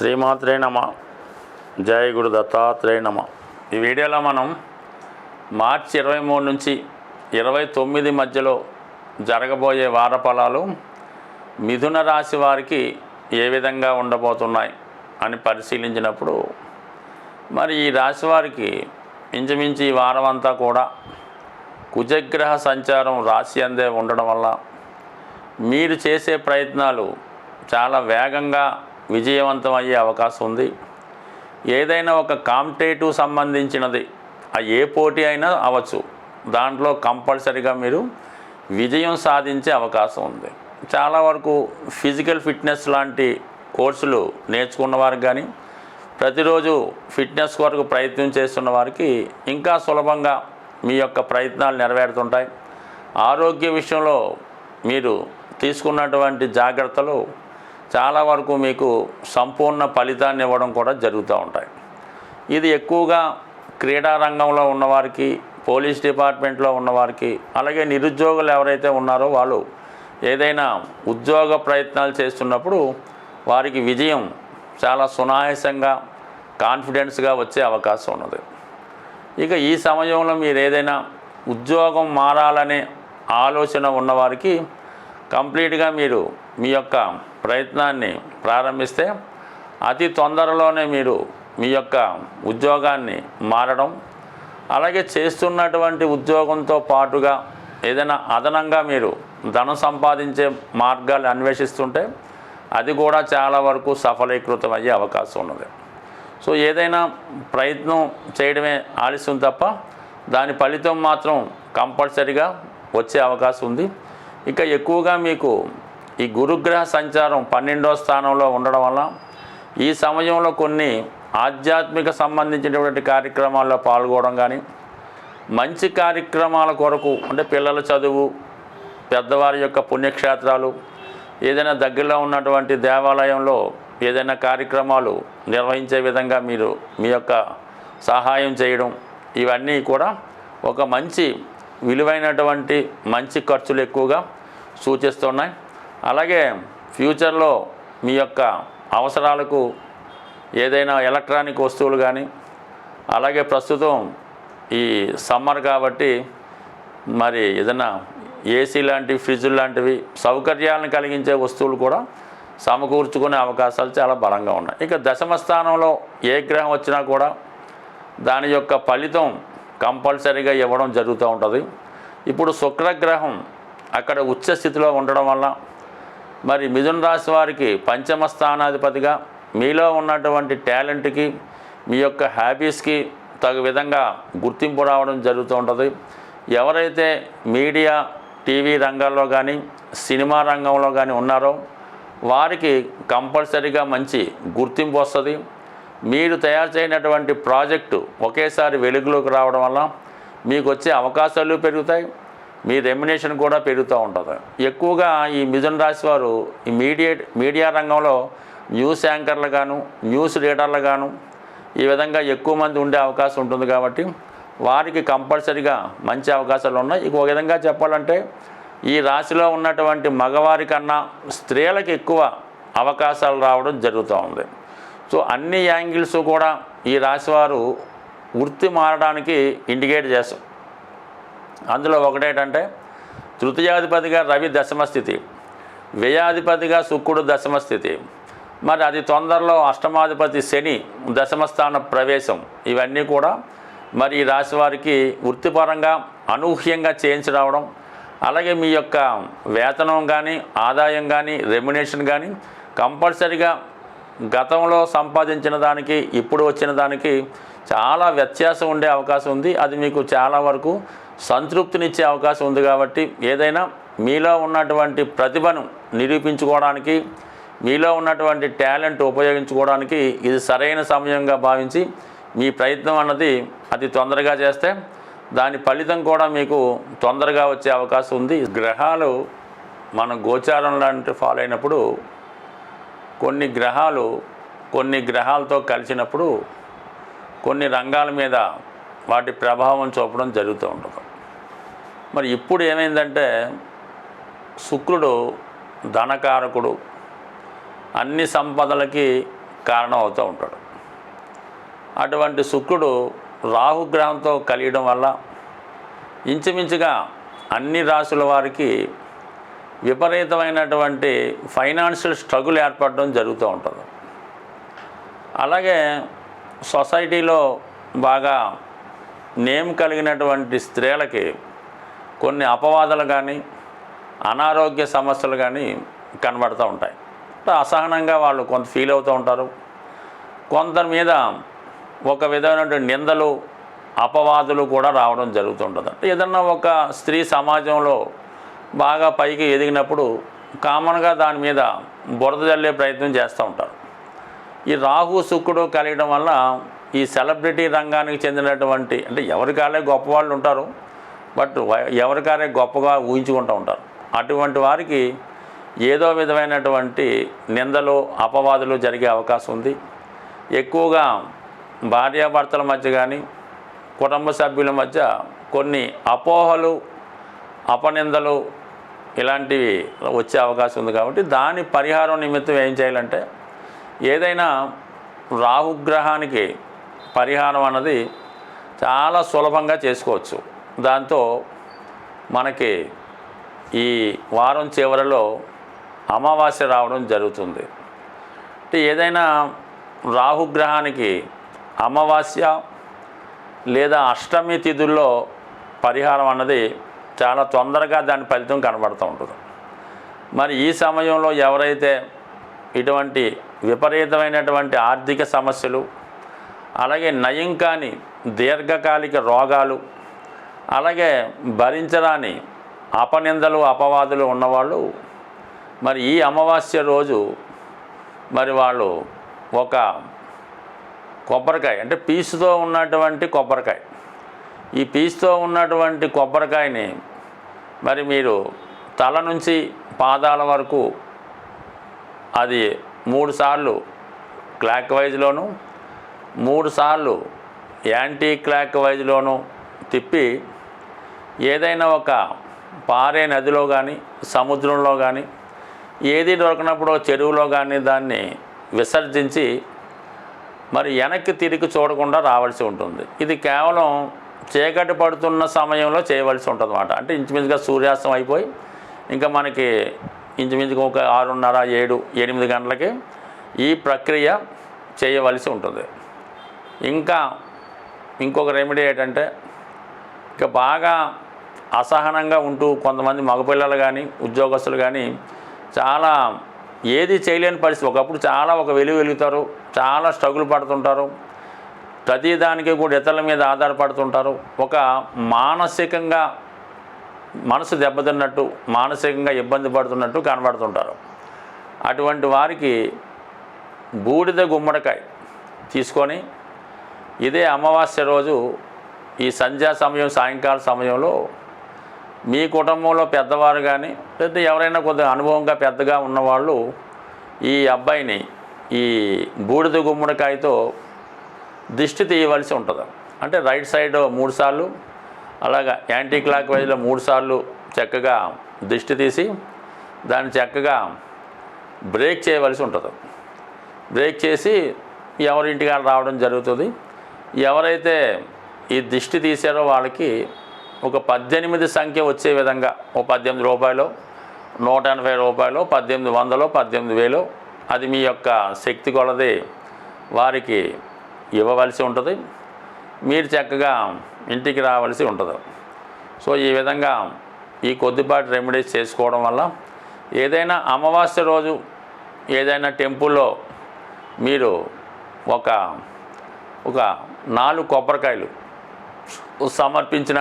శ్రీమాత్రే నమ. జయ గురు దత్తాత్రేయ నమ. ఈ వీడియోలో మనం మార్చి ఇరవై మూడు నుంచి ఇరవై తొమ్మిది మధ్యలో జరగబోయే వార ఫలాలు మిథున రాశి వారికి ఏ విధంగా ఉండబోతున్నాయి అని పరిశీలించినప్పుడు మరి ఈ రాశి వారికి ఇంచుమించు ఈ వారం అంతా కూడా కుజగ్రహ సంచారం రాశి అందే ఉండడం వల్ల మీరు చేసే ప్రయత్నాలు చాలా వేగంగా విజయవంతం అయ్యే అవకాశం ఉంది. ఏదైనా ఒక కాంపిటేటివ్ సంబంధించినది ఆ ఏ పోటీ అయినా అవ్వచ్చు. దాంట్లో కంపల్సరిగా మీరు విజయం సాధించే అవకాశం ఉంది. చాలా వరకు ఫిజికల్ ఫిట్నెస్ లాంటి కోర్సులు నేర్చుకున్న వారికి కానీ ప్రతిరోజు ఫిట్నెస్ వరకు ప్రయత్నం చేస్తున్న వారికి ఇంకా సులభంగా మీ యొక్క ప్రయత్నాలు నెరవేరుతుంటాయి. ఆరోగ్య విషయంలో మీరు తీసుకున్నటువంటి జాగ్రత్తలు చాలా వరకు మీకు సంపూర్ణ ఫలితాన్ని ఇవ్వడం కూడా జరుగుతూ ఉంటాయి. ఇది ఎక్కువగా క్రీడా రంగంలో ఉన్నవారికి పోలీస్ డిపార్ట్మెంట్లో ఉన్నవారికి అలాగే నిరుద్యోగులు ఎవరైతే ఉన్నారో వాళ్ళు ఏదైనా ఉద్యోగ ప్రయత్నాలు చేస్తున్నప్పుడు వారికి విజయం చాలా సునాయాసంగా కాన్ఫిడెన్స్గా వచ్చే అవకాశం ఉన్నది. ఇక ఈ సమయంలో మీరు ఏదైనా ఉద్యోగం మారాలనే ఆలోచన ఉన్నవారికి కంప్లీట్గా మీరు మీ యొక్క ప్రయత్నాన్ని ప్రారంభిస్తే అతి తొందరలోనే మీరు మీ యొక్క ఉద్యోగాన్ని మారడం అలాగే చేస్తున్నటువంటి ఉద్యోగంతో పాటుగా ఏదైనా అదనంగా మీరు ధనం సంపాదించే మార్గాలు అన్వేషిస్తుంటే అది కూడా చాలా వరకు సఫలీకృతం అయ్యే అవకాశం ఉన్నది. సో ఏదైనా ప్రయత్నం చేయడమే ఆలస్యం తప్ప దాని ఫలితం మాత్రం కంపల్సరిగా వచ్చే అవకాశం ఉంది. ఇక ఎక్కువగా మీకు ఈ గురుగ్రహ సంచారం పన్నెండో స్థానంలో ఉండడం వల్ల ఈ సమయంలో కొన్ని ఆధ్యాత్మిక సంబంధించినటువంటి కార్యక్రమాల్లో పాల్గొనడం కానీ మంచి కార్యక్రమాల కొరకు అంటే పిల్లల చదువు పెద్దవారి యొక్క పుణ్యక్షేత్రాలు ఏదైనా దగ్గరలో ఉన్నటువంటి దేవాలయంలో ఏదైనా కార్యక్రమాలు నిర్వహించే విధంగా మీరు మీ యొక్క సహాయం చేయడం ఇవన్నీ కూడా ఒక మంచి విలువైనటువంటి మంచి ఖర్చులు ఎక్కువగా సూచిస్తున్నాయి. అలాగే ఫ్యూచర్లో మీ యొక్క అవసరాలకు ఏదైనా ఎలక్ట్రానిక్ వస్తువులు కానీ అలాగే ప్రస్తుతం ఈ సమ్మర్ కాబట్టి మరి ఏదైనా ఏసీ లాంటి ఫ్రిడ్జ్ లాంటివి సౌకర్యాలను కలిగించే వస్తువులు కూడా సమకూర్చుకునే అవకాశాలు చాలా బలంగా ఉన్నాయి. ఇక దశమ స్థానంలో ఏ గ్రహం వచ్చినా కూడా దాని యొక్క ఫలితం కంపల్సరీగా ఇవ్వడం జరుగుతూ ఉంటుంది. ఇప్పుడు శుక్రగ్రహం అక్కడ ఉచ్చ స్థితిలో ఉండడం వల్ల మరి మిథున రాశి వారికి పంచమ స్థానాధిపతిగా మీలో ఉన్నటువంటి టాలెంట్కి మీ యొక్క హ్యాబీస్కి తగు విధంగా గుర్తింపు రావడం జరుగుతూ ఉంటుంది. ఎవరైతే మీడియా టీవీ రంగాల్లో కానీ సినిమా రంగంలో కానీ ఉన్నారో వారికి కంపల్సరీగా మంచి గుర్తింపు వస్తుంది. మీరు తయారు చేయనటువంటి ప్రాజెక్టు ఒకేసారి వెలుగులోకి రావడం వల్ల మీకు వచ్చే అవకాశాలు పెరుగుతాయి. మీ రెమ్యునేషన్ కూడా పెరుగుతూ ఉంటుంది. ఎక్కువగా ఈ మిథున రాశి వారు ఈ మీడియా మీడియా రంగంలో న్యూస్ యాంకర్లు గాను న్యూస్ రీడర్లు గాను ఈ విధంగా ఎక్కువ మంది ఉండే అవకాశం ఉంటుంది కాబట్టి వారికి కంపల్సరిగా మంచి అవకాశాలు ఉన్నాయి. ఇక ఒక విధంగా చెప్పాలంటే ఈ రాశిలో ఉన్నటువంటి మగవారి కన్నా స్త్రీలకు ఎక్కువ అవకాశాలు రావడం జరుగుతూ ఉంది. సో అన్ని యాంగిల్స్ కూడా ఈ రాశివారు వృత్తి మారడానికి ఇండికేట్ చేస్తాం. అందులో ఒకటేటంటే తృతీయాధిపతిగా రవి దశమ స్థితి వ్యయాధిపతిగా శుక్రుడు దశమ స్థితి. మరి అది తొందరలో అష్టమాధిపతి శని దశమస్థాన ప్రవేశం. ఇవన్నీ కూడా మరి ఈ రాశి వారికి వృత్తిపరంగా అనూహ్యంగా చేయించి రావడం అలాగే మీ యొక్క వేతనం కానీ ఆదాయం కానీ రెమ్యునేషన్ కానీ కంపల్సరిగా గతంలో సంపాదించిన దానికి ఇప్పుడు వచ్చిన దానికి చాలా వ్యత్యాసం ఉండే అవకాశం ఉంది. అది మీకు చాలా వరకు సంతృప్తినిచ్చే అవకాశం ఉంది కాబట్టి ఏదైనా మీలో ఉన్నటువంటి ప్రతిభను నిరూపించుకోవడానికి మీలో ఉన్నటువంటి టాలెంట్ ఉపయోగించుకోవడానికి ఇది సరైన సమయంగా భావించి మీ ప్రయత్నం అన్నది అతి తొందరగా చేస్తే దాని ఫలితం కూడా మీకు తొందరగా వచ్చే అవకాశం ఉంది. గ్రహాలు మన గోచారం లాంటి ఫాలో అయినప్పుడు కొన్ని గ్రహాలు కొన్ని గ్రహాలతో కలిసినప్పుడు కొన్ని రంగాల మీద వాటి ప్రభావం చూపడం జరుగుతూ ఉంటుంది. మరి ఇప్పుడు ఏమైందంటే శుక్రుడు ధనకారకుడు అన్ని సంపదలకి కారణం అవుతూ ఉంటాడు. అటువంటి శుక్రుడు రాహుగ్రహంతో కలియడం వల్ల ఇంచుమించుగా అన్ని రాశుల వారికి విపరీతమైనటువంటి ఫైనాన్షియల్ స్ట్రగుల్ ఏర్పడడం జరుగుతూ ఉంటుంది. అలాగే సొసైటీలో బాగా నేమ్ కలిగినటువంటి స్త్రీలకి కొన్ని అపవాదాలు కానీ అనారోగ్య సమస్యలు కానీ కనబడుతూ ఉంటాయి. అసహనంగా వాళ్ళు కొంత ఫీల్ అవుతూ ఉంటారు. కొందరి మీద ఒక విధమైనటువంటి నిందలు అపవాదులు కూడా రావడం జరుగుతుంటుంది. అంటే ఏదన్నా ఒక స్త్రీ సమాజంలో బాగా పైకి ఎదిగినప్పుడు కామన్గా దాని మీద బురద జల్లే ప్రయత్నం చేస్తూ ఉంటారు. ఈ రాహు శుక్రుడు కలగడం వల్ల ఈ సెలబ్రిటీ రంగానికి చెందినటువంటి అంటే ఎవరికాలే గొప్పవాళ్ళు ఉంటారు. బట్ ఎవరికారే గొప్పగా ఊహించుకుంటూ ఉంటారు. అటువంటి వారికి ఏదో విధమైనటువంటి నిందలు అపవాదులు జరిగే అవకాశం ఉంది. ఎక్కువగా భార్యాభర్తల మధ్య కానీ కుటుంబ సభ్యుల మధ్య కొన్ని అపోహలు అపనిందలు ఇలాంటివి వచ్చే అవకాశం ఉంది కాబట్టి దాని పరిహారం నిమిత్తం ఏం చేయాలంటే ఏదైనా రాహుగ్రహానికి పరిహారం అన్నది చాలా సులభంగా చేసుకోవచ్చు. దాంతో మనకి ఈ వారం చివరిలో అమావాస్య రావడం జరుగుతుంది. అంటే ఏదైనా రాహుగ్రహానికి అమావాస్య లేదా అష్టమి తిథుల్లో పరిహారం అన్నది చాలా తొందరగా దాని ఫలితం కనబడుతూ ఉంటుంది. మరి ఈ సమయంలో ఎవరైతే ఇటువంటి విపరీతమైనటువంటి ఆర్థిక సమస్యలు అలాగే నయం కాని దీర్ఘకాలిక రోగాలు అలాగే భరించరాని అపనిందలు అపవాదులు ఉన్నవాళ్ళు మరి ఈ అమావాస్య రోజు మరి వాళ్ళు ఒక కొబ్బరికాయ అంటే పీసుతో ఉన్నటువంటి కొబ్బరికాయ. ఈ పీసుతో ఉన్నటువంటి కొబ్బరికాయని మరి మీరు తల నుంచి పాదాల వరకు అది మూడు సార్లు క్లాక్ వైజ్లోను మూడు సార్లు యాంటీ క్లాక్ వైజ్లోను తిప్పి ఏదైనా ఒక పారే నదిలో కానీ సముద్రంలో కానీ ఏది దొరకనప్పుడు చెరువులో కానీ దాన్ని విసర్జించి మరి వెనక్కి తిరిగి చూడకుండా రావాల్సి ఉంటుంది. ఇది కేవలం చీకటి పడుతున్న సమయంలో చేయవలసి ఉంటుంది అన్నమాట అంటే ఇంచుమించుగా సూర్యాస్తం అయిపోయి ఇంకా మనకి ఇంచుమించుగా ఒక ఆరున్నర ఏడు ఎనిమిది గంటలకి ఈ ప్రక్రియ చేయవలసి ఉంటుంది. ఇంకా ఇంకొక రెమెడీ ఏంటంటే ఇంకా బాగా అసహనంగా ఉంటూ కొంతమంది మగపిల్లలు కానీ ఉద్యోగస్తులు కానీ చాలా ఏది చేయలేని పరిస్థితి. ఒకప్పుడు చాలా ఒక వెలుగు వెలుగుతారు చాలా స్ట్రగుల్ పడుతుంటారు ప్రతిదానికి కూడా ఇతరుల మీద ఆధారపడుతుంటారు. ఒక మానసికంగా మనసు దెబ్బతిన్నట్టు మానసికంగా ఇబ్బంది పడుతున్నట్టు కనబడుతుంటారు. అటువంటి వారికి బూడిద గుమ్మడికాయ తీసుకొని ఇదే అమావాస్య రోజు ఈ సంధ్యా సమయం సాయంకాల సమయంలో మీ కుటుంబంలో పెద్దవారు కానీ లేదా ఎవరైనా కొద్దిగా అనుభవంగా పెద్దగా ఉన్నవాళ్ళు ఈ అబ్బాయిని ఈ బూడిద గుమ్మడికాయతో దిష్టి తీయవలసి ఉంటుంది. అంటే రైట్ సైడ్ మూడు సార్లు అలాగా యాంటీ క్లాక్ వైజ్లో మూడు సార్లు చక్కగా దిష్టి తీసి దాన్ని చక్కగా బ్రేక్ చేయవలసి ఉంటుంది. బ్రేక్ చేసి ఎవరింటికాడ రావడం జరుగుతుంది. ఎవరైతే ఈ దిష్టి తీసారో వాళ్ళకి ఒక పద్దెనిమిది సంఖ్య వచ్చే విధంగా ఓ పద్దెనిమిది రూపాయలు నూట ఎనభై రూపాయలు పద్దెనిమిది వందలు పద్దెనిమిది వేలు అది మీ యొక్క శక్తి కొలది వారికి ఇవ్వవలసి ఉంటుంది. మీరు చక్కగా ఇంటికి రావాల్సి ఉంటుంది. సో ఈ విధంగా ఈ కొద్దిపాటి రెమెడీస్ చేసుకోవడం వల్ల ఏదైనా అమావాస్య రోజు ఏదైనా టెంపుల్లో మీరు ఒక ఒక నాలుగు కొబ్బరికాయలు సమర్పించిన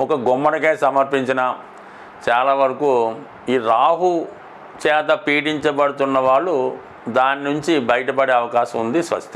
ఒక గుమ్మడికాయ సమర్పించిన చాలా వరకు ఈ రాహు చేత పీడించబడుతున్న వాళ్ళు దాని నుంచి బయటపడే అవకాశం ఉంది స్వస్తి.